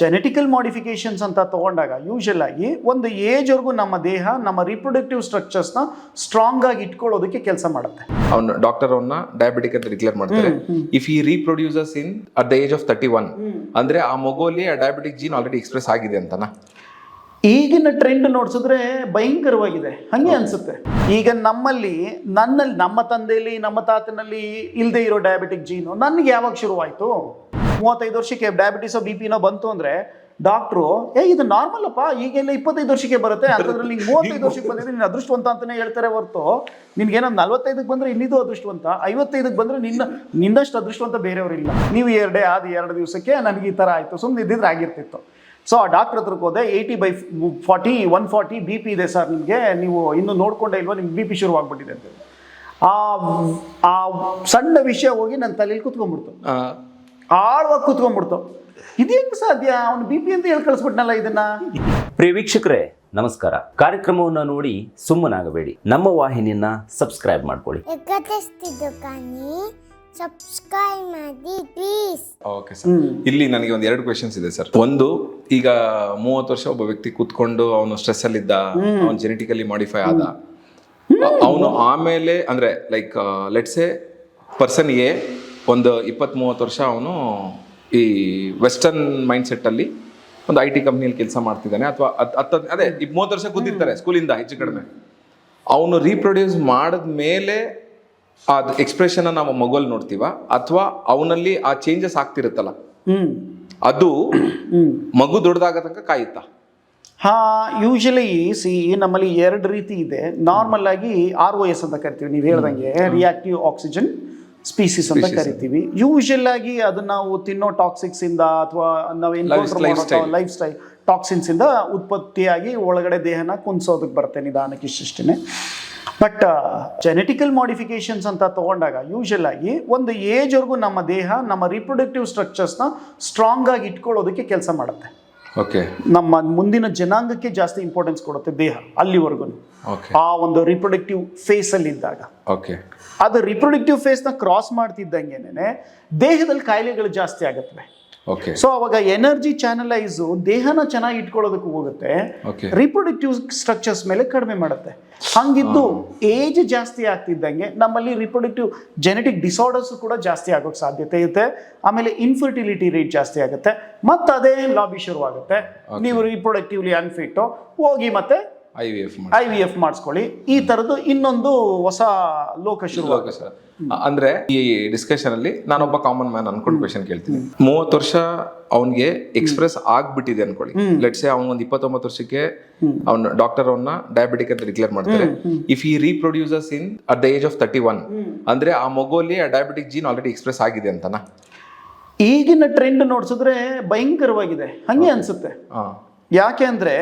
Genetical modifications ಅಂತ ತಗೊಂಡಾಗ usual ಆಗಿ ಒಂದು ಏಜ್ವರೆಗೂ ನಮ್ಮ ದೇಹ ನಮ್ಮ ರಿಪ್ರೊಡಕ್ಟಿವ್ ಸ್ಟ್ರಕ್ಚರ್ಸ್ನ ಸ್ಟ್ರಾಂಗ್ ಆಗಿ ಇಟ್ಕೊಳ್ಳೋದಕ್ಕೆ ಕೆಲಸ ಮಾಡುತ್ತೆ. ಅವನು ಡಾಕ್ಟರ್ ಅವನ್ನ ಡಯಾಬಿಟಿಕ್ ಅಂತ ಡಿಕ್ಲೇರ್ ಮಾಡ್ತಾರೆ. If he reproduces in at the age of thirty one ಅಂದ್ರೆ ಆ ಮಗುವಲ್ಲಿ ಆ ಡಯಾಬಿಟಿಕ್ ಜೀನ್ ಆಲ್ರೆಡಿ ಎಕ್ಸ್ಪ್ರೆಸ್ ಆಗಿದೆ ಅಂತನಾ? ಈಗಿನ ಟ್ರೆಂಡ್ ನೋಡಿಸಿದ್ರೆ ಭಯಂಕರವಾಗಿದೆ. ಹಂಗೆ ಅನ್ಸುತ್ತೆ. ಈಗ ನಮ್ಮಲ್ಲಿ ನನ್ನಲ್ಲಿ ನಮ್ಮ ತಂದೆಯಲ್ಲಿ ನಮ್ಮ ತಾತನಲ್ಲಿ ಇಲ್ಲದೆ ಇರೋ ಡಯಾಬಿಟಿಕ್ ಜೀನು ನನಗೆ ಯಾವಾಗ ಶುರುವಾಯಿತು? ಮೂವತ್ತೈದು ವರ್ಷಕ್ಕೆ ಡಯಾಬಿಟಿಸೋ ಬಿ ಪಿನೋ ಬಂತು ಅಂದ್ರೆ ಡಾಕ್ಟ್ರು ಏ ಇದು ನಾರ್ಮಲ್ ಅಪ್ಪ ಈಗೆಲ್ಲ ಇಪ್ಪತ್ತೈದು ವರ್ಷಕ್ಕೆ ಬರುತ್ತೆ ಅದ್ರಲ್ಲಿ ನಿಂಗೆ ಮೂವತ್ತೈದು ವರ್ಷಕ್ಕೆ ಬಂದಿದ್ರೆ ನೀನು ಅದೃಷ್ಟವಂತ ಅಂತಾನೆ ಹೇಳ್ತಾರೆ ಹೊರತು. ನಿನ್ಗೇನೋ ನಲ್ವತ್ತೈದಕ್ಕೆ ಬಂದ್ರೆ ಇನ್ನಿದು ಅದೃಷ್ಟವಂತ ಐವತ್ತೈದಕ್ಕೆ ಬಂದ್ರೆ ನಿನ್ನ ನಿನ್ನಷ್ಟು ಅದೃಷ್ಟವಂತ ಬೇರೆಯವರಿಲ್ಲ ನೀವು ಎರಡೇ ಆದ ಎರಡು ದಿವಸಕ್ಕೆ ನನಗೆ ಈ ಥರ ಆಯಿತು ಸುಮ್ಮನೆ ಇದ್ದಿದ್ರೆ ಆಗಿರ್ತಿತ್ತು. ಸೊ ಆ ಡಾಕ್ಟರ್ ಹತ್ರಕ್ಕೆ ಹೋದೆ eighty by forty one forty B P ಇದೆ ಸರ್ ನಿಮಗೆ ನೀವು ಇನ್ನೂ ನೋಡ್ಕೊಂಡೇ ಇಲ್ವಾ ನಿಮ್ಗೆ ಬಿ ಪಿ ಶುರುವಾಗ್ಬಿಟ್ಟಿದೆ. ಅಂತ ಆ ಆ ಸಣ್ಣ ವಿಷಯ ಹೋಗಿ ನನ್ನ ತಲೆಯಲ್ಲಿ ಕುತ್ಕೊಂಡ್ಬಿಡ್ತು. ಆಳವಾಗಿ ಕೂತ್ಕೊಂಡ್ಬಿಡ್ತು. ಇದೇನು ಸಾಧ್ಯ? ಅವನು ಬಿ ಪಿ ಅಂತ ಹೇಳಿ ಕಳಿಸ್ಬಿಟ್ನಲ್ಲ ಇದನ್ನ? ಪ್ರಿಯ ವೀಕ್ಷಕರೇ ನಮಸ್ಕಾರ. ಕಾರ್ಯಕ್ರಮವನ್ನು ನೋಡಿ ಸುಮ್ಮನಾಗಬೇಡಿ. ನಮ್ಮ ವಾಹಿನಿಯನ್ನ ಸಬ್ಸ್ಕ್ರೈಬ್ ಮಾಡ್ಕೊಳ್ಳಿ. ಸಬ್ಸ್ಕ್ರೈಬ್ ಮಾಡಿ ಪ್ಲೀಸ್ ಓಕೆ ಸರ್ ಇಲ್ಲಿ ನನಗೆ ಒಂದು ಎರಡು ಕ್ವೆಶನ್ಸ್ ಇದೆ ಸರ್ ಒಂದು ಈಗ ಮೂವತ್ತು ವರ್ಷ ಒಬ್ಬ ವ್ಯಕ್ತಿ ಕೂತ್ಕೊಂಡು ಅವನು ಸ್ಟ್ರೆಸ್ ಅಲ್ಲಿ ಇದ್ದ ಅವನು ಜೆನೆಟಿಕಲಿ ಮಾಡಿಫೈ ಆದ. ಅವನು ಆಮೇಲೆ ಅಂದ್ರೆ like let's a person a ಒಂದು ಇಪ್ಪತ್ತು ಮೂವತ್ತು ವರ್ಷ ಅವನು ಈ ವೆಸ್ಟರ್ನ್ ಮೈಂಡ್ ಸೆಟ್ ಅಲ್ಲಿ ಒಂದು ಐ ಟಿ ಕಂಪ್ನಿಯಲ್ಲಿ ಕೆಲಸ ಮಾಡ್ತಿದ್ದಾನೆ. ಅಥವಾ ಹತ್ತು ಅದೇ ಈ ಮೂವತ್ತು ವರ್ಷ ಕೂತಿರ್ತಾರೆ ಸ್ಕೂಲಿಂದ ಹೆಚ್ಚು ಕಡಿಮೆ. ಅವನು ರೀಪ್ರೊಡ್ಯೂಸ್ ಮಾಡಿದ ಮೇಲೆ ಆ ಎಕ್ಸ್ಪ್ರೆಷನ್ ನಾವು ಮಗುವಲ್ಲಿ ನೋಡ್ತೀವ? ಅಥವಾ ಅವನಲ್ಲಿ ಆ ಚೇಂಜಸ್ ಆಗ್ತಿರುತ್ತಲ್ಲ? ಅದು ಮಗು ದೊಡ್ಡದಾಗ ತನಕ ಕಾಯುತ್ತಾ? ಹಾ ಯೂಶಲಿ ಸಿ ನಮ್ಮಲ್ಲಿ ಎರಡು ರೀತಿ ಇದೆ. ನಾರ್ಮಲ್ ಆಗಿ ಆರ್ ಓ ಎಸ್ ಅಂತ ಕರಿತೀವಿ ನೀವು ಹೇಳ್ದಂಗೆ ರಿಯಾಕ್ಟಿವ್ ಆಕ್ಸಿಜನ್ ಸ್ಪೀಸಿಸ್ ಅಂತ ಕರಿತೀವಿ. ಯೂಶಲ್ ಆಗಿ ಅದು ನಾವು ತಿನ್ನೋ ಟಾಕ್ಸಿಕ್ಸ್ ಇಂದ ಅಥವಾ ನಾವು lifestyle. ಲೈಫ್ ಸ್ಟೈಲ್ ಟಾಕ್ಸಿನ್ಸ್ ಇಂದ ಉತ್ಪತ್ತಿಯಾಗಿ ಒಳಗಡೆ ದೇಹನ ಕುಂದಿಸೋದಕ್ಕೆ ಬರುತ್ತೆ ನಿಧಾನಕ್ಕೆ ಇಷ್ಟಿಷ್ಟೇ ಬಟ್ ಜೆನೆಟಿಕಲ್ ಮಾಡಿಫಿಕೇಶನ್ಸ್ ಅಂತ ತಗೊಂಡಾಗ ಯೂಶಲ್ ಆಗಿ ಒಂದು ಏಜ್ವರೆಗೂ ನಮ್ಮ ದೇಹ ನಮ್ಮ ರಿಪ್ರೊಡಕ್ಟಿವ್ ಸ್ಟ್ರಕ್ಚರ್ಸ್ನ ಸ್ಟ್ರಾಂಗ್ ಆಗಿ ಇಟ್ಕೊಳ್ಳೋದಕ್ಕೆ ಕೆಲಸ ಮಾಡುತ್ತೆ. ಓಕೆ ನಮ್ಮ ಮುಂದಿನ ಜನಾಂಗಕ್ಕೆ ಜಾಸ್ತಿ ಇಂಪಾರ್ಟೆನ್ಸ್ ಕೊಡುತ್ತೆ ದೇಹ ಅಲ್ಲಿವರೆಗೂ. ಆ ಒಂದು ರಿಪ್ರೊಡಕ್ಟಿವ್ ಫೇಸ್ ಅಲ್ಲಿ ಇದ್ದಾಗ. ಓಕೆ ಅದು ರಿಪ್ರೊಡಕ್ಟಿವ್ ಫೇಸ್ನ ಕ್ರಾಸ್ ಮಾಡ್ತಿದ್ದಂಗೆನೆ ದೇಹದಲ್ಲಿ ಕಾಯಿಲೆಗಳು ಜಾಸ್ತಿ ಆಗುತ್ತವೆ. ಓಕೆ ಸೊ ಅವಾಗ ಎನರ್ಜಿ ಚಾನಲೈಸು ದೇಹನ ಚೆನ್ನಾಗಿ ಇಟ್ಕೊಳ್ಳೋದಕ್ಕೆ ಹೋಗುತ್ತೆ. ರಿಪ್ರೊಡಕ್ಟಿವ್ ಸ್ಟ್ರಕ್ಚರ್ಸ್ ಮೇಲೆ ಕಡಿಮೆ ಮಾಡುತ್ತೆ. ಹಂಗಿದ್ದು ಏಜ್ ಜಾಸ್ತಿ ಆಗ್ತಿದ್ದಂಗೆ ನಮ್ಮಲ್ಲಿ ರಿಪ್ರೊಡಕ್ಟಿವ್ ಜೆನೆಟಿಕ್ ಡಿಸಾರ್ಡರ್ಸ್ ಕೂಡ ಜಾಸ್ತಿ ಆಗೋಕ್ಕೆ ಸಾಧ್ಯತೆ ಇರುತ್ತೆ. ಆಮೇಲೆ ಇನ್ಫರ್ಟಿಲಿಟಿ ರೇಟ್ ಜಾಸ್ತಿ ಆಗುತ್ತೆ. ಮತ್ತೆ ಅದೇ ಲಾಬಿ ಶುರುವಾಗುತ್ತೆ ನೀವು ರಿಪ್ರೊಡಕ್ಟಿವ್ಲಿ ಅನ್ಫಿಟ್ಟು ಹೋಗಿ ಮತ್ತೆ I V F I V F ಮಾಡಿಸ್ಕೊಳ್ಳಿ. ಈ ಥರದ್ದು ಇನ್ನೊಂದು ಹೊಸ ಲೋಕ ಶುರು ಸರ್ ಅಂದ್ರೆ ಈ ಡಿಸ್ಕಷನ್ ಅಲ್ಲಿ ನಾನೊಬ್ಬ ಕಾಮನ್ ಮ್ಯಾನ್ ಅನ್ಕೊಂಡು ಕ್ವೆಶನ್ ಕೇಳ್ತೀನಿ. ಮೂವತ್ತು ವರ್ಷ ಅವನಿಗೆ ಎಕ್ಸ್ಪ್ರೆಸ್ ಆಗ್ಬಿಟ್ಟಿದೆ ಅನ್ಕೊಳ್ಳಿ. ಲೆಟ್ಸ್ ಅವ್ನ ಒಂದ್ ಇಪ್ಪತ್ತೊಂಬತ್ತು ವರ್ಷಕ್ಕೆ ಅವ್ನ ಡಾಕ್ಟರ್ ಅವನ್ನ ಡಯಾಬಿಟಿಕ್ ಅಂತ ಡಿಕ್ಲೇರ್ ಮಾಡ್ತಾರೆ. If he reproduces in at the age of thirty one ಅಂದ್ರೆ ಆ ಮಗುವಲ್ಲಿ ಆ ಡಯಾಬಿಟಿಕ್ ಜೀನ್ ಆಲ್ರೆಡಿ ಎಕ್ಸ್ಪ್ರೆಸ್ ಆಗಿದೆ ಅಂತನಾ? ಈಗಿನ ಟ್ರೆಂಡ್ ನೋಡ್ಸಿದ್ರೆ ಭಯಂಕರವಾಗಿದೆ. ಹಂಗೆ ಅನ್ಸುತ್ತೆ. ಯಾಕೆ ಅಂದ್ರೆ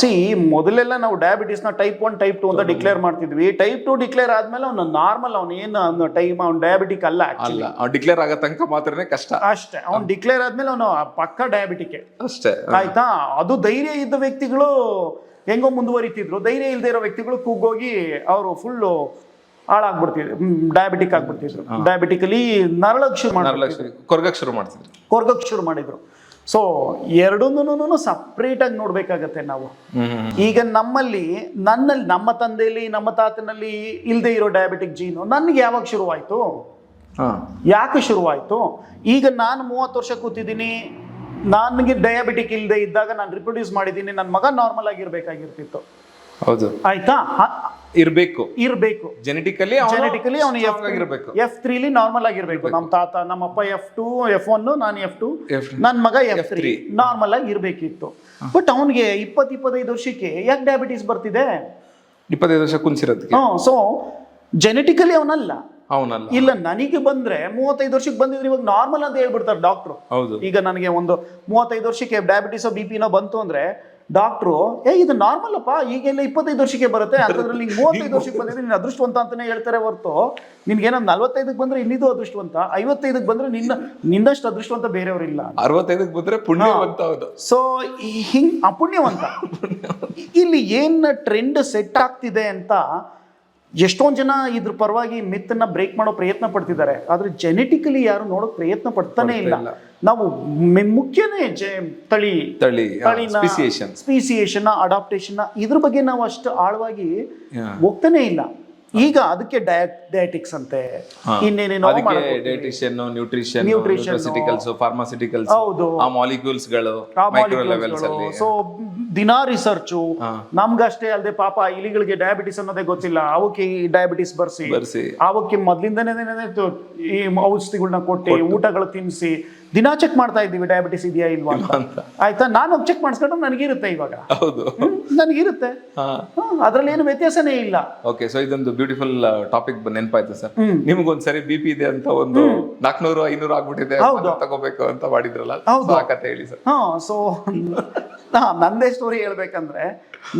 ಸಿ ಮೊದಲೆಲ್ಲ ನಾವು ಡಯಾಬಿಟೀಸ್ನ ಟೈಪ್ ಒನ್ ಟೈಪ್ ಟು ಅಂತ ಡಿಕ್ಲೇರ್ ಮಾಡ್ತಿದ್ವಿ. ಟೈಪ್ ಟು ಡಿಕ್ಲೇರ್ ಆದ್ಮೇಲೆ ಅವ್ನು ನಾರ್ಮಲ್ ಅವ್ನು ಏನು ಟೈಮ್ ಅವ್ನು ಡಯಾಬಿಟಿಕ್ ಅಲ್ಲ. ಅಲ್ಲ ಅವ್ನು ಡಿಕ್ಲೇರ್ ಆಗೋ ತನಕ ಮಾತ್ರನೇ ಕಷ್ಟ. ಅಷ್ಟೇ. ಅವ್ನು ಡಿಕ್ಲೇರ್ ಆದ್ಮೇಲೆ ಅವನು ಪಕ್ಕ ಡಯಾಬಿಟಿಕ್ ಅಷ್ಟೇ ಆಯ್ತಾ? ಅದು ಧೈರ್ಯ ಇದ್ದ ವ್ಯಕ್ತಿಗಳು ಹೆಂಗೋ ಮುಂದುವರಿತಿದ್ರು. ಧೈರ್ಯ ಇಲ್ಲದೆ ಇರೋ ವ್ಯಕ್ತಿಗಳು ಕೂಗೋಗಿ ಅವರು ಫುಲ್ಲು ಹಾಳಾಗ್ಬಿಡ್ತಿದ್ರು. ಡಯಾಬಿಟಿಕ್ ಆಗ್ಬಿಡ್ತಿದ್ರು. ಡಯಾಬಿಟಿಕಲಿ ನರಳಕ್ಕೆ ಶುರು ಮಾಡಿ ನರಲಕ್ಷ್ಮಿ ಕೊರ್ಗಕ್ ಶುರು ಮಾಡ್ತಿದ್ರು. ಕೊರ್ಗಕ್ಕೆ ಶುರು ಮಾಡಿದ್ರು. ಸೊ ಎರಡನ್ನೂ ಸಪ್ರೇಟಾಗಿ ನೋಡ್ಬೇಕಾಗತ್ತೆ ನಾವು. ಈಗ ನಮ್ಮಲ್ಲಿ ನನ್ನಲ್ಲಿ ನಮ್ಮ ತಂದೆಯಲ್ಲಿ ನಮ್ಮ ತಾತನಲ್ಲಿ ಇಲ್ಲದೆ ಇರೋ ಡಯಾಬಿಟಿಕ್ ಜೀನು ನನಗೆ ಯಾವಾಗ ಶುರುವಾಯಿತು? ಯಾಕೆ ಶುರುವಾಯಿತು? ಈಗ ನಾನು ಮೂವತ್ತು ವರ್ಷ ಕೂತಿದ್ದೀನಿ ನನಗೆ ಡಯಾಬಿಟಿಕ್ ಇಲ್ಲದೆ ಇದ್ದಾಗ ನಾನು ರಿಪ್ರೊಡ್ಯೂಸ್ ಮಾಡಿದ್ದೀನಿ ನನ್ನ ಮಗ ನಾರ್ಮಲ್ ಆಗಿರ್ಬೇಕಾಗಿರ್ತಿತ್ತು. ಹೌದು. ಆಯ್ತಾ? ಇರಬೇಕು. ಇರಬೇಕು. ಜೆನೆಟಿಕಲಿ ಜೆನೆಟಿಕಲಿ ಅವನು ಎಫ್ ಆಗಿರ್ಬೇಕು. ಎಫ್ ತ್ರೀಲಿ ನಾರ್ಮಲ್ ಆಗಿರ್ಬೇಕು. ನಮ್ಮ ತಾತ ನಮ್ಮ ಅಪ್ಪ ಎಫ್ ಟು ಎಫ್ ಒನ್ ನಾನು ಎಫ್ ಟು ನನ್ನ ಮಗ ಎಫ್ ತ್ರೀ ನಾರ್ಮಲ್ ಆಗಿ ಇರಬೇಕಿತ್ತು. ಬಟ್ ಅವನಿಗೆ ಇಪ್ಪತ್ತು ಇಪ್ಪತ್ತೈದು ವರ್ಷಕ್ಕೆ ಯಾಕೆ ಡಯಾಬಿಟಿಸ್ ಬರ್ತಿದೆ? ಇಪ್ಪತ್ತೈದು ವರ್ಷ ಕುಂಚಿರೋದು ಹ್ಞೂ ಸೊ ಜೆನೆಟಿಕಲಿ ಅವನಲ್ಲ. ಅವನಲ್ಲ. ಇಲ್ಲ ನನಗೆ ಬಂದ್ರೆ ಮೂವತ್ತೈದು ವರ್ಷಕ್ಕೆ ಬಂದಿದ್ರೆ ಇವಾಗ ನಾರ್ಮಲ್ ಅಂತ ಹೇಳ್ಬಿಡ್ತಾರೆ ಡಾಕ್ಟ್ರು ಹೌದು. ಈಗ ನನಗೆ ಒಂದು ಮೂವತ್ತೈದು ವರ್ಷಕ್ಕೆ ಡಯಾಬಿಟಿಸ್ ಬಿ ಪಿನೋ ಬಂತು ಅಂದ್ರೆ ಡಾಕ್ಟ್ರು ಏ ಇದು ನಾರ್ಮಲ್ ಅಪ್ಪ ಈಗೆಲ್ಲ ಇಪ್ಪತ್ತೈದು ವರ್ಷಕ್ಕೆ ಬರುತ್ತೆ ಅದರಲ್ಲಿ ನಿಂಗೆ ಮೂವತ್ತೈದು ವರ್ಷಕ್ಕೆ ಬಂದಿದ್ರೆ ನೀನು ಅದೃಷ್ಟವಂತ ಅಂತಾನೆ ಹೇಳ್ತಾರೆ ಹೊರತು ನಿನ್ಗೇನೋ ನಲ್ವತ್ತೈದಕ್ಕೆ ಬಂದ್ರೆ ಇನ್ನಿದು ಅದೃಷ್ಟವಂತ ಐವತ್ತೈದಕ್ಕೆ ಬಂದ್ರೆ ನಿನ್ನ ನಿನ್ನಷ್ಟು ಅದೃಷ್ಟವಂತ ಬೇರೆಯವರಿಲ್ಲ. ಅರವತ್ತೈದಕ್ಕೆ ಬಂದ್ರೆ ಪುಣ್ಯವಂತ ಸೊ ಹಿಂಗ್ ಅಪುಣ್ಯವಂತ ಇಲ್ಲಿ ಏನ್ ಟ್ರೆಂಡ್ ಸೆಟ್ ಆಗ್ತಿದೆ ಅಂತ ಎಷ್ಟೊಂದು ಜನ ಇದ್ರ ಪರವಾಗಿ ಮಿತ್ತನ್ನ ಬ್ರೇಕ್ ಮಾಡೋ ಪ್ರಯತ್ನ ಪಡ್ತಿದ್ದಾರೆ ಆದ್ರೆ ಜೆನೆಟಿಕಲಿ ಯಾರು ನೋಡೋಕ್ ಪ್ರಯತ್ನ ಪಡ್ತಾನೆ ಇಲ್ಲ. ನಾವು ಮುಖ್ಯನೇ ತಳಿ ತಳಿ ಸ್ಪೀಸಿಯೇಷನ್ ಸ್ಪಿಸಿಯೇಷನ್ ಅಡಾಪ್ಟೇಷನ್ ಇದ್ರ ಬಗ್ಗೆ ನಾವು ಅಷ್ಟು ಆಳವಾಗಿ. ಹೋಗ್ತಾನೆ ಇಲ್ಲ ಈಗ ಅದಕ್ಕೆ ಡಯಟ್ ಡಯಟಿಕ್ಸ್ ಅಂತೆ. ಇನ್ನೇನೇನೋ. Dietician nutrition. ನ್ಯೂಟ್ರಿಸಿಟಿಕಲ್ಸ್ ಫಾರ್ಮಾಸಿಟಿಕಲ್ಸ್ ಹೌದು. ಆ ಮಾಲಿಕ್ಯೂಲ್ಸ್ಗಳು ಮೈಕ್ರೋ ಲೆವೆಲ್ಸ್ ಅಲ್ಲಿ. ಸೊ ದಿನಾ ರಿಸರ್ಚು. ನಮ್ಗಷ್ಟೇ ಅಲ್ಲದೆ ಪಾಪ ಇಲಿಗಳಿಗೆ ಡಯಾಬಿಟಿಸ್ ಅನ್ನೋದೇ ಗೊತ್ತಿಲ್ಲ. ಅವಕ್ಕೆ ಈ ಡಯಾಬಿಟಿಸ್ ಬರ್ಸಿ. ಬರ್ಸಿ. ಅವಕ್ಕೆ ಮೊದ್ಲಿಂದನೇ ಈ ಔಷಧಿಗಳನ್ನ ಕೊಟ್ಟು ಊಟಗಳು ತಿನ್ಸಿ. ದಿನಾ ಚೆಕ್ ಮಾಡ್ತಾ ಇದ್ದೀವಿ ಡಯಾಬಿಟಿಸ್ ಇದೆಯಾ ಇಲ್ವಾ ಅಂತ. ಆಯ್ತಾ? ನಾನು ಚೆಕ್ ಮಾಡಿಸ್ಕೊಂಡು ನನಗಿರುತ್ತೆ ಇವಾಗ. ಹೌದು. ನನಗಿರುತ್ತೆ. ಅದ್ರಲ್ಲಿ ಏನು ವ್ಯತ್ಯಾಸನೇ ಇಲ್ಲ. ಓಕೆ ಸೊ ಇದೊಂದು ಬ್ಯೂಟಿಫುಲ್ ಟಾಪಿಕ್ ನೆನಪಾಯ್ತು ಸರ್. ನಿಮ್ಗೊಂದ್ ಸರಿ ಬಿ ಪಿ ಇದೆ ಅಂತ ಒಂದು ನಾಲ್ಕನೂರು ಐನೂರು ಆಗ್ಬಿಟ್ಟಿದೆ ತಗೋಬೇಕು ಅಂತ ಮಾಡಿದ್ರಲ್ಲ ಹೌದು. ಆ ಕತೆ ಹೇಳಿ ಸರ್. ಹಾ ಸೊ ನಂದೇ ಸ್ಟೋರಿ ಹೇಳ್ಬೇಕಂದ್ರೆ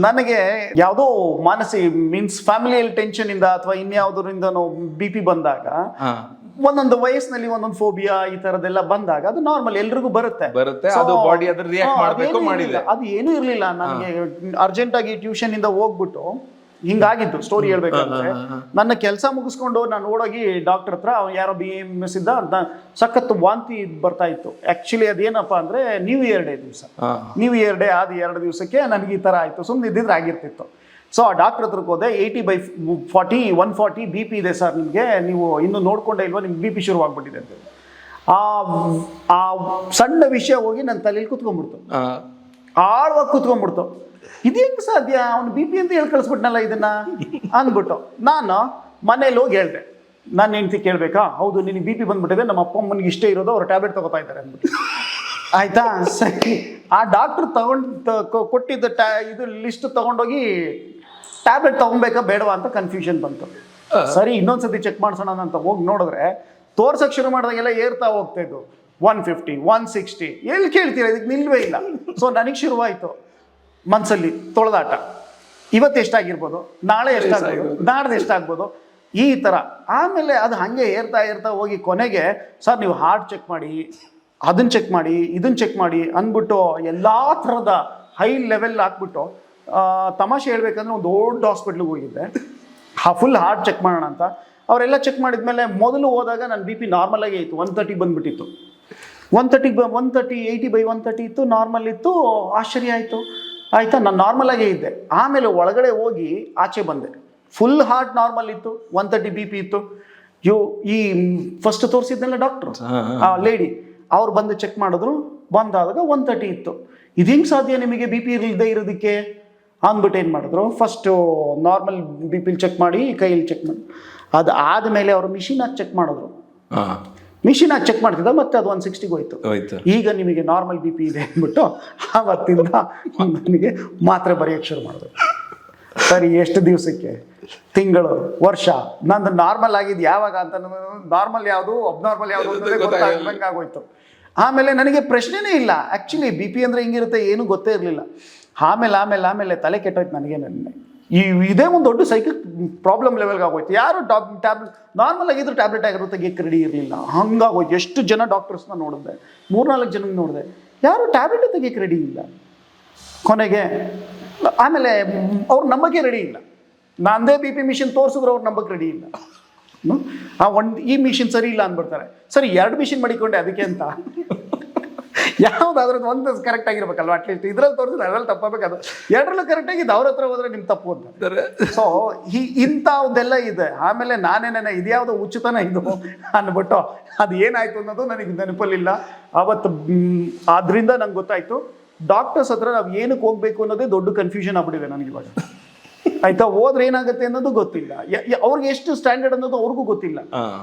ನನಗೆ ಯಾವುದೋ ಮಾನಸಿ ಮೀನ್ಸ್ ಫ್ಯಾಮಿಲಿಯಲ್ಲಿ ಟೆನ್ಷನ್ ಇಂದ ಅಥವಾ ಇನ್ಯಾವುದರಿಂದ ಬಿ ಪಿ ಬಂದಾಗ ಒಂದೊಂದು ವಯಸ್ಸಿನಲ್ಲಿ ಒಂದೊಂದು ಫೋಬಿಯಾ ಈ ತರದೆಲ್ಲ ಬಂದಾಗ ಅದು ನಾರ್ಮಲ್ ಎಲ್ರಿಗೂ ಬರುತ್ತೆ. ಬರುತ್ತೆ, ಅದು ಬಾಡಿ ಅದ್ರ ರಿಯಾಕ್ಟ್ ಮಾಡ್ಬೇಕು, ಮಾಡಿದೆ. ಅದು ಏನೂ ಇರ್ಲಿಲ್ಲ. ನನಗೆ ಅರ್ಜೆಂಟ್ ಆಗಿ ಟ್ಯೂಷನ್ ಇಂದ ಹೋಗ್ಬಿಟ್ಟು ಹಿಂಗಾಗಿದ್ದು ಸ್ಟೋರಿ ಹೇಳ್ಬೇಕಂದ್ರೆ. ನನ್ನ ಕೆಲಸ ಮುಗಿಸ್ಕೊಂಡು ನಾನು ಓಡೋಗಿ ಡಾಕ್ಟರ್ ಹತ್ರ ಅವ್ನು ಯಾರೋ ಬಿ ಎಂ ಎಸ್ ಇದ್ದ ಅಂತ ಸಖತ್ ವಾಂತಿ ಬರ್ತಾ ಇತ್ತು. ಆಕ್ಚುಲಿ ಅದೇನಪ್ಪ ಅಂದ್ರೆ ನ್ಯೂ ಇಯರ್ ಡೇ ದಿವಸ. ನ್ಯೂ ಇಯರ್ ಡೇ ಆದ ಎರಡು ದಿವಸಕ್ಕೆ ನನಗೆ ಈ ತರ ಆಯ್ತು. ಸುಮ್ಮನೆ ಇದ್ದಿದ್ರೆ ಆಗಿರ್ತಿತ್ತು. ಸೊ ಆ ಡಾಕ್ಟರ್ ಹತ್ರಕ್ಕೆ ಹೋದೆ eighty by forty one forty B P ಇದೆ ಸರ್ ನಿಮಗೆ. ನೀವು ಇನ್ನೂ ನೋಡ್ಕೊಂಡೇ ಇಲ್ವಾ? ನಿಮ್ಗೆ ಬಿ ಪಿ ಶುರುವಾಗ್ಬಿಟ್ಟಿದೆ ಅಂತ ಆ ಆ ಸಣ್ಣ ವಿಷಯ ಹೋಗಿ ನನ್ನ ತಲೆಯಲ್ಲಿ ಕುತ್ಕೊಂಡ್ಬಿಡ್ತು. ಆಳ್ವಾಗಿ ಆಳವಾಗಿ ಕುತ್ಕೊಂಡ್ಬಿಡ್ತು. ಇದು ಹೆಂಗೆ ಸಾಧ್ಯ? ಅವನು ಬಿ ಪಿ ಅಂತ ಹೇಳಿ ಕಳಿಸ್ಬಿಟ್ನಲ್ಲ ಇದನ್ನ? ಅಂದ್ಬಿಟ್ಟು ನಾನು ಮನೇಲಿ ಹೋಗಿ ಹೇಳಿದೆ. ನಾನು ಹೆಂಡ್ತಿ ಕೇಳಬೇಕಾ? ಹೌದು ನಿನಗೆ ಬಿ ಪಿ ಬಂದ್ಬಿಟ್ಟಿದೆ ನಮ್ಮ ಅಪ್ಪ ಅಮ್ಮನಿಗೆ ಇಷ್ಟೇ ಇರೋದು ಅವ್ರು ಟ್ಯಾಬ್ಲೆಟ್ ತಗೋತಾ ಇದ್ದಾರೆ ಅಂದ್ಬಿಟ್ಟು. ಆಯ್ತಾ? ಸರಿ. ಆ ಡಾಕ್ಟರ್ ತಗೊಂಡು ಕೊಟ್ಟಿದ್ದ ಟ್ಯಾ ಇದು ಲಿಸ್ಟ್ ತಗೊಂಡೋಗಿ ಟ್ಯಾಬ್ಲೆಟ್ ತಗೊಬೇಕಾ ಬೇಡವಾ ಅಂತ ಕನ್ಫ್ಯೂಷನ್ ಬಂತು. ಸರಿ ಇನ್ನೊಂದ್ಸತಿ ಚೆಕ್ ಮಾಡ್ಸೋಣ ಅಂತ ಹೋಗಿ ನೋಡಿದ್ರೆ ತೋರ್ಸಕ್ ಶುರು ಮಾಡಿದಾಗೆಲ್ಲ ಏರ್ತಾ ಹೋಗ್ತಾ ಇದ್ದು. ಒನ್ ಫಿಫ್ಟಿ ಒನ್ ಸಿಕ್ಸ್ಟಿ ಎಲ್ಲಿ ಕೇಳ್ತೀರಾ? ಇದಕ್ಕೆ ನಿಲ್ವೇ ಇಲ್ಲ. ಸೊ ನನಗೆ ಶುರುವಾಯಿತು. ಮನಸ್ಸಲ್ಲಿ ತೊಳೆದಾಟ. ಇವತ್ತು ಎಷ್ಟಾಗಿರ್ಬೋದು? ನಾಳೆ ಎಷ್ಟಾಗ್ಬೋದು? ನಾಡ್ದು ಎಷ್ಟಾಗ್ಬೋದು? ಈ ಥರ ಆಮೇಲೆ ಅದು ಹಾಗೆ ಏರ್ತಾ ಏರ್ತಾ ಹೋಗಿ ಕೊನೆಗೆ ಸರ್ ನೀವು ಹಾರ್ಟ್ ಚೆಕ್ ಮಾಡಿ ಅದನ್ನ ಚೆಕ್ ಮಾಡಿ ಇದನ್ನ ಚೆಕ್ ಮಾಡಿ ಅಂದ್ಬಿಟ್ಟು ಎಲ್ಲ ಥರದ ಹೈ ಲೆವೆಲ್ ಹಾಕ್ಬಿಟ್ಟು ಆ, ತಮಾಷೆ ಹೇಳ್ಬೇಕಂದ್ರೆ ಒಂದು ದೊಡ್ಡ ಹಾಸ್ಪಿಟ್ಲಿಗೆ ಹೋಗಿದ್ದೆ. ಫುಲ್ ಹಾರ್ಟ್ ಚೆಕ್ ಮಾಡೋಣ ಅಂತ. ಅವರೆಲ್ಲ ಚೆಕ್ ಮಾಡಿದ್ಮೇಲೆ ಮೊದಲು ಹೋದಾಗ ನನ್ನ ಬಿ ಪಿ ನಾರ್ಮಲ್ ಆಗೇ ಇತ್ತು. ಒನ್ ತರ್ಟಿ ಬಂದ್ಬಿಟ್ಟಿತ್ತು. ಒನ್ ತರ್ಟಿ ಬ one thirty eighty by one thirty ಇತ್ತು ನಾರ್ಮಲ್ ಇತ್ತು ಆಶ್ಚರ್ಯ ಆಯಿತು. ಆಯಿತಾ ನಾನು ನಾರ್ಮಲಾಗೇ ಇದ್ದೆ. ಆಮೇಲೆ ಒಳಗಡೆ ಹೋಗಿ ಆಚೆ ಬಂದೆ. ಫುಲ್ ಹಾರ್ಟ್ ನಾರ್ಮಲ್ ಇತ್ತು ಒನ್ ತರ್ಟಿ ಬಿ ಪಿ ಇತ್ತು. ಯೋ ಈ ಫಸ್ಟ್ ತೋರಿಸಿದ್ನಲ್ಲ ಡಾಕ್ಟ್ರು ಆ ಲೇಡಿ ಅವ್ರು ಬಂದು ಚೆಕ್ ಮಾಡಿದ್ರು. ಬಂದಾದಾಗ ಒನ್ ತರ್ಟಿ ಇತ್ತು. ಇದು ಹೆಂಗೆ ಸಾಧ್ಯ ನಿಮಗೆ ಬಿ ಪಿ ಇಲ್ಲದೆ ಇರೋದಕ್ಕೆ? ಅಂದ್ಬಿಟ್ಟು ಏನು ಮಾಡಿದ್ರು? ಫಸ್ಟು ನಾರ್ಮಲ್ ಬಿ ಪಿಲಿ ಚೆಕ್ ಮಾಡಿ ಕೈಯಲ್ಲಿ ಚೆಕ್ ಮಾಡಿ ಅದು ಆದಮೇಲೆ ಅವರು ಮಿಷಿನಾಗಿ ಚೆಕ್ ಮಾಡಿದ್ರು. ಹಾ ಆಗಿ ಚೆಕ್ ಮಾಡ್ತಿದ್ದ ಮತ್ತೆ ಅದು ಒನ್ ಸಿಕ್ಸ್ಟಿಗೆ ಹೋಯ್ತು. ಈಗ ನಿಮಗೆ ನಾರ್ಮಲ್ ಬಿ ಪಿ ಇದೆ ಅಂದ್ಬಿಟ್ಟು ಆವತ್ತಿಂದ ನನಗೆ ಮಾತ್ರೆ ಬರೆಯೋಕ್ಕೆ ಶುರು ಮಾಡಿದ್ರು ಸರಿ ಎಷ್ಟು ದಿವಸಕ್ಕೆ? ತಿಂಗಳು ವರ್ಷ. ನಂದು ನಾರ್ಮಲ್ ಆಗಿದ್ದು ಯಾವಾಗ ಅಂತ ನಾರ್ಮಲ್ ಯಾವುದು ಅಬ್ನಾರ್ಮಲ್ ಯಾವುದು ಅನ್ನೋದೇ ಆಗೋಯ್ತು. ಆಮೇಲೆ ನನಗೆ ಪ್ರಶ್ನೆನೇ ಇಲ್ಲ. ಆ್ಯಕ್ಚುಲಿ ಬಿ ಪಿ ಅಂದರೆ ಹೆಂಗಿರುತ್ತೆ ಏನೂ ಗೊತ್ತೇ ಇರಲಿಲ್ಲ. ಆಮೇಲೆ ಆಮೇಲೆ ಆಮೇಲೆ ತಲೆ ಕೆಟ್ಟೋಯ್ತು ನನಗೆ ನನ್ನ. ಈ ಇದೇ ಒಂದು ದೊಡ್ಡ ಸೈಕಲ್ ಪ್ರಾಬ್ಲಮ್ ಲೆವೆಲ್ಗೆ ಆಗೋಯ್ತು. ಯಾರು ಟಾಪ್ ಟ್ಯಾಬ್ಲೆಟ್ ನಾರ್ಮಲ್ ಆಗಿದ್ರು ಟ್ಯಾಬ್ಲೆಟ್ ಆಗಿರೋ ತೆಗಿಯಕ್ಕೆ ರೆಡಿ ಇರಲಿಲ್ಲ. ಹಂಗಾಗೋಯ್ತು. ಎಷ್ಟು ಜನ ಡಾಕ್ಟರ್ಸ್ನ ನೋಡಿದೆ. ಮೂರ್ನಾಲ್ಕು ಜನ ನೋಡಿದೆ. ಯಾರು ಟ್ಯಾಬ್ಲೆಟ್ ತೆಗಿಯಕ್ಕೆ ರೆಡಿ ಇಲ್ಲ. ಕೊನೆಗೆ, ಆಮೇಲೆ ಅವ್ರು ನಂಬಕ್ಕೆ ರೆಡಿ ಇಲ್ಲ. ನಾನದೇ ಬಿ ಪಿ ಮಿಷಿನ್ ತೋರಿಸಿದ್ರು ಅವ್ರು ನಂಬಕ್ಕೆ ರೆಡಿ ಇಲ್ಲ? ಆ ಒಂದು ಈ ಮಿಷಿನ್ ಸರಿ ಇಲ್ಲ ಅಂದ್ಬಿಡ್ತಾರೆ. ಸರಿ, ಎರಡು ಮಿಷಿನ್ ಮಾಡಿಕೊಂಡೆ, ಅದಕ್ಕೆ ಅಂತ. ಯಾವ್ದಾದ್ರೂ ಒಂದು ಕರೆಕ್ಟ್ ಆಗಿರ್ಬೇಕಲ್ವ? ಅಟ್ಲೀಸ್ಟ್ ಇದ್ರಲ್ಲಿ ತೋರಿಸಿದ್ರೆ ಅದ್ರಲ್ಲಿ ತಪ್ಪಬೇಕು ಅದು ಎರಡರಲ್ಲೂ ಕರೆಕ್ಟ್ ಆಗಿದ್ದು ಅವ್ರ ಹತ್ರ ಹೋದ್ರೆ ನಿಮ್ ತಪ್ಪು ಅಂತ. ಸೊ ಈ ಇಂಥವ್ದೆಲ್ಲ ಇದೆ. ಆಮೇಲೆ ನಾನೇನೇನೆ ಇದ್ಯಾವುದೋ ಉಚಿತನ ಇದು ಅಂದ್ಬಿಟ್ಟು ಅದು ಏನಾಯ್ತು ಅನ್ನೋದು ನನಗೆ ನೆನಪಲ್ಲಿಲ್ಲ. ಅವತ್ತು ಆದ್ರಿಂದ ನಂಗೆ ಗೊತ್ತಾಯ್ತು. ಡಾಕ್ಟರ್ಸ್ ಹತ್ರ ನಾವು ಏನಕ್ಕೆ ಹೋಗ್ಬೇಕು ಅನ್ನೋದೇ ದೊಡ್ಡ ಕನ್ಫ್ಯೂಷನ್ ಆಗ್ಬಿಟ್ಟಿದೆ ನನಗೆ ಇವಾಗ. ಆಯ್ತಾ ಹೋದ್ರೆ ಏನಾಗುತ್ತೆ ಅನ್ನೋದು ಗೊತ್ತಿಲ್ಲ. ಅವ್ರಿಗೆ ಎಷ್ಟು ಸ್ಟ್ಯಾಂಡರ್ಡ್ ಅನ್ನೋದು ಅವ್ರಿಗೂ ಗೊತ್ತಿಲ್ಲ.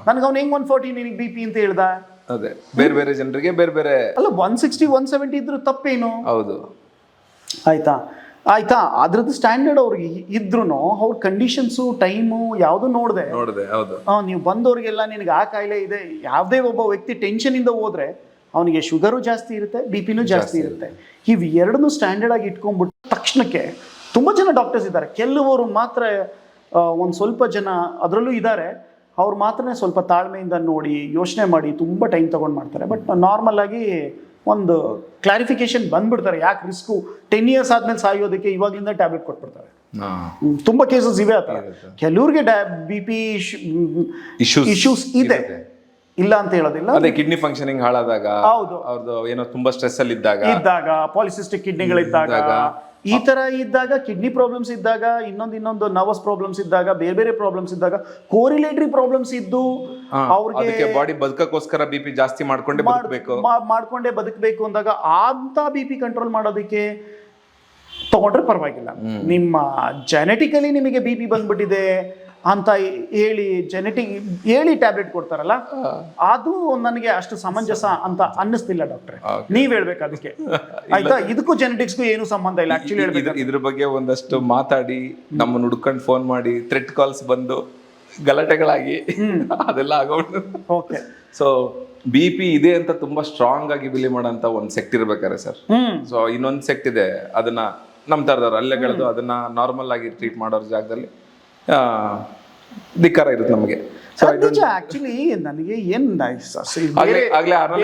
ನನಗೆ ಅವ್ನು ಹೆಂಗ್ ಒನ್ ಫಾರ್ಟಿ ನಿನಗೆ ಬಿ ಪಿ ಅಂತ ಹೇಳ್ದ? ಅದೇ ಬೇರೆ ಬೇರೆ ಜನರಿಗೆ ಬೇರೆ ಬೇರೆ ಅಲ್ಲ ಒನ್ ಸಿಕ್ಸ್ಟಿ ಒನ್ ಸೆವೆಂಟಿ ಇದ್ರೂ ತಪ್ಪೇನು? ಹೌದು. ಆಯ್ತಾ? ಆಯ್ತಾ ಅದ್ರದ್ದು ಸ್ಟ್ಯಾಂಡರ್ಡ್ ಅವ್ರಿಗೆ ಇದ್ರು ಅವ್ರ ಕಂಡೀಷನ್ಸು ಟೈಮು ಯಾವುದು ನೋಡಿದೆ. ನೋಡಿದೆ ಹೌದು. ನೀವು ಬಂದವ್ರಿಗೆಲ್ಲ ನಿನಗೆ ಆ ಕಾಯಿಲೆ ಇದೆ ಯಾವುದೇ ಒಬ್ಬ ವ್ಯಕ್ತಿ ಟೆನ್ಷನಿಂದ ಹೋದ್ರೆ ಅವನಿಗೆ ಶುಗರು ಜಾಸ್ತಿ ಇರುತ್ತೆ ಬಿ ಪಿನೂ ಜಾಸ್ತಿ ಇರುತ್ತೆ. ಇವು ಎರಡನ್ನೂ ಸ್ಟ್ಯಾಂಡರ್ಡ್ ಆಗಿ ಇಟ್ಕೊಂಡ್ಬಿಟ್ಟು ತಕ್ಷಣಕ್ಕೆ ತುಂಬ ಜನ ಡಾಕ್ಟರ್ಸ್ ಇದ್ದಾರೆ. ಕೆಲವರು ಮಾತ್ರ ಒಂದು ಸ್ವಲ್ಪ ಜನ ಅದರಲ್ಲೂ ಇದ್ದಾರೆ. ಅವ್ರು ಮಾತ್ರ ಸ್ವಲ್ಪ ತಾಳ್ಮೆಯಿಂದ ನೋಡಿ ಯೋಚನೆ ಮಾಡಿ ತುಂಬ ಟೈಮ್ ತೊಗೊಂಡು ಮಾಡ್ತಾರೆ. ಬಟ್ ನಾರ್ಮಲ್ ಆಗಿ ಒಂದು ಕ್ಲಾರಿಫಿಕೇಶನ್ ಬಂದ್ಬಿಡ್ತಾರೆ. ಯಾಕೆ ರಿಸ್ಕು ಟೆನ್ ಇಯರ್ಸ್ ಆದ್ಮೇಲೆ ಸಾಯೋದಕ್ಕೆ ಇವಾಗಲಿಂದ ಟ್ಯಾಬ್ಲೆಟ್ ಕೊಟ್ಬಿಡ್ತಾರೆ. ತುಂಬಾ ಕೇಸಸ್ ಇವೆ ಆತರ ಕೆಲವ್ರಿಗೆ ಬಿ ಪಿ ಇಶ್ಯೂಸ್ ಇದೆ. ಇಲ್ಲ ಅಂತ ಹೇಳೋದಿಲ್ಲ. ಅದೇ ಕಿಡ್ನಿ ಫಂಕ್ಷನಿಂಗ್ ಹಾಳಾದಾಗ ಹೌದು. ಅವ್ರದ್ದು ಏನೋ ತುಂಬಾ ಸ್ಟ್ರೆಸ್ ಅಲ್ಲಿ ಇದ್ದಾಗ ಇದ್ದಾಗ ಪಾಲಿಸಿಸ್ಟಿಕ್ ಕಿಡ್ನಿಗಳಿದ್ದಾಗ ಇದ್ದಾಗ. ಈ ತರ ಇದ್ದಾಗ ಕಿಡ್ನಿ ಪ್ರಾಬ್ಲಮ್ಸ್ ಇದ್ದಾಗ ಇನ್ನೊಂದು ಇನ್ನೊಂದು ನರ್ವಸ್ ಪ್ರಾಬ್ಲಮ್ಸ್ ಇದ್ದಾಗ ಬೇರೆ ಬೇರೆ ಪ್ರಾಬ್ಲಮ್ಸ್ ಇದ್ದಾಗ ಕೋರಿಲೇಟರಿ ಪ್ರಾಬ್ಲಮ್ಸ್ ಇದ್ದು ಅವ್ರಿಗೆ ಬಾಡಿ ಬದುಕಕ್ಕೋಸ್ಕರ ಬಿ ಪಿ ಜಾಸ್ತಿ ಮಾಡ್ಕೊಂಡೆ ಮಾಡಬೇಕು ಮಾಡ್ಕೊಂಡೇ ಬದುಕಬೇಕು ಅಂದಾಗ ಅಂತ ಬಿ ಪಿ ಕಂಟ್ರೋಲ್ ಮಾಡೋದಕ್ಕೆ ತಗೊಂಡ್ರೆ ಪರವಾಗಿಲ್ಲ. ನಿಮ್ಮ ಜೆನೆಟಿಕಲಿ ನಿಮಗೆ ಬಿ ಪಿ ಬಂದ್ಬಿಟ್ಟಿದೆ. ಅಂತ ಹೇಳಿ ಜೆನೆಟಿಕ್ ಹೇಳಿ ಟ್ಯಾಬ್ಲೆಟ್ ಕೊಡ್ತಾರಲ್ಲ ಅದು ನನಗೆ ಅಷ್ಟು ಸಮಂಜಸ ಅಂತ ಅನ್ನಿಸ್ತಿಲ್ಲ ಡಾಕ್ಟ್ರೆ. ನೀವ್ ಹೇಳ್ಬೇಕು ಅದಕ್ಕೆ. ಆಯ್ತಾ? ಇದಕ್ಕೂ ಜೆನೆಟಿಕ್ಸ್ಗೂ ಏನು ಸಂಬಂಧ ಇಲ್ಲ ಆಕ್ಚುಲಿ ಹೇಳ್ಬೇಕು ಇದ್ರ- ಬಗ್ಗೆ ಒಂದಷ್ಟು ಮಾತಾಡಿ ನಮ್ಮನ್ನು ಹುಡ್ಕೊಂಡು ಫೋನ್ ಮಾಡಿ ಥ್ರೆಟ್ ಕಾಲ್ಸ್ ಬಂದು ಗಲಾಟೆಗಳಾಗಿ ಅದೆಲ್ಲ ಆಗೋದು ಓಕೆ ಸೊ ಬಿ ಪಿ ಇದೆ ಅಂತ ತುಂಬಾ ಸ್ಟ್ರಾಂಗ್ ಆಗಿ ಬಿಲಿ ಮಾಡೋಂಥ ಒಂದು ಸೆಕ್ಟ್ ಇರ್ಬೇಕಾರೆ ಸರ್ ಸೊ ಇನ್ನೊಂದು ಸೆಕ್ಟ್ ಇದೆ. ಅದನ್ನ ನಮ್ಮ ಥರದವ್ರು ಅಲ್ಲೇ ಗೆಳೆದು ಅದನ್ನ ನಾರ್ಮಲ್ ಆಗಿ ಟ್ರೀಟ್ ಮಾಡೋರ ಜಾಗದಲ್ಲಿ ಧಿಕ್ಕಾರ ಇರುತ್ತೆ ನಮಗೆ. ಸೊ ನಿಜ ಆಕ್ಚುಲಿ ನನಗೆ ಏನ್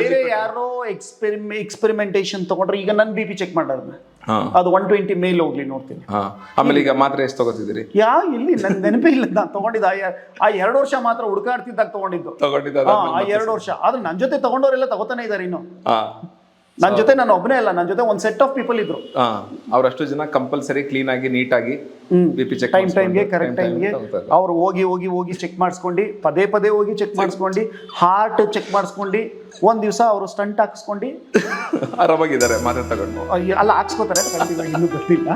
ಬೇರೆ- ಯಾರೋ ಎಕ್ಸ್ಪೆರಿಮೆ ಎಕ್ಸ್ಪೆರಿಮೆಂಟೇಶನ್ ತಗೊಂಡ್ರೆ ಈಗ ನನ್ ಬಿ ಪಿ ಚೆಕ್ ಮಾಡೋದನ್ನ ಅದು ಒನ್ ಟ್ವೆಂಟಿ ಮೇಲ್ ಹೋಗ್ಲಿ ನೋಡ್ತೀನಿ. ಆಮೇಲೆ ಈಗ ಮಾತ್ರ ಎಷ್ಟು ತಗೋತಿದ್ದೀರಿ? ಯಾ ಇಲ್ಲಿ ನನ್ ನೆನಪೇ ಇಲ್ಲ ನಾನು ತಗೊಂಡಿದ್ದ ಆ ಎರಡು ವರ್ಷ ಮಾತ್ರ ಹುಡುಕಾಡ್ತಿದ್ದಾಗ ತಗೊಂಡಿದ್ದು. ತಗೊಂಡಿದ್ದ ಆ ಎರಡು ವರ್ಷ. ಆದ್ರೆ ನನ್ ಜೊತೆ ತಗೊಂಡವರೆಲ್ಲ ತಗೋತಾನೆ ಇದಾರೆ ಇನ್ನು. ಹಾ ನನ್ ಜೊತೆ ನಾನು ಒಬ್ಬನೇ ಅಲ್ಲ ನನ್ನ ಜೊತೆ ಒಂದು ಸೆಟ್ ಆಫ್ ಪೀಪಲ್ ಇದ್ರು ಅವರಷ್ಟು ಜನ ಕಂಪಲ್ಸರಿ ಕ್ಲೀನ್ ಆಗಿ ನೀಟಾಗಿ ಆಗಿ ಪಿ ಚೆಕ್ ಟೈಮ್ ಟೈಮ್ಗೆ ಕರೆಕ್ಟ್ ಟೈಮ್ಗೆ ಅವ್ರು ಹೋಗಿ ಹೋಗಿ ಹೋಗಿ ಚೆಕ್ ಮಾಡಿಸ್ಕೊಂಡು ಪದೇ ಪದೇ ಹೋಗಿ ಚೆಕ್ ಮಾಡಿಸ್ಕೊಂಡು ಹಾರ್ಟ್ ಚೆಕ್ ಮಾಡಿಸ್ಕೊಂಡು ಒಂದ್ ದಿವಸ ಅವರು ಸ್ಟಂಟ್ ಹಾಕ್ಸ್ಕೊಂಡು. ಆರಾಮಾಗಿದ್ದಾರೆ ಮಾತ್ರೆ ತಗೊಂಡು ಅಲ್ಲ ಹಾಕ್ಸ್ಕೋತಾರೆ ಇನ್ನೂ ಗೊತ್ತಿಲ್ಲ.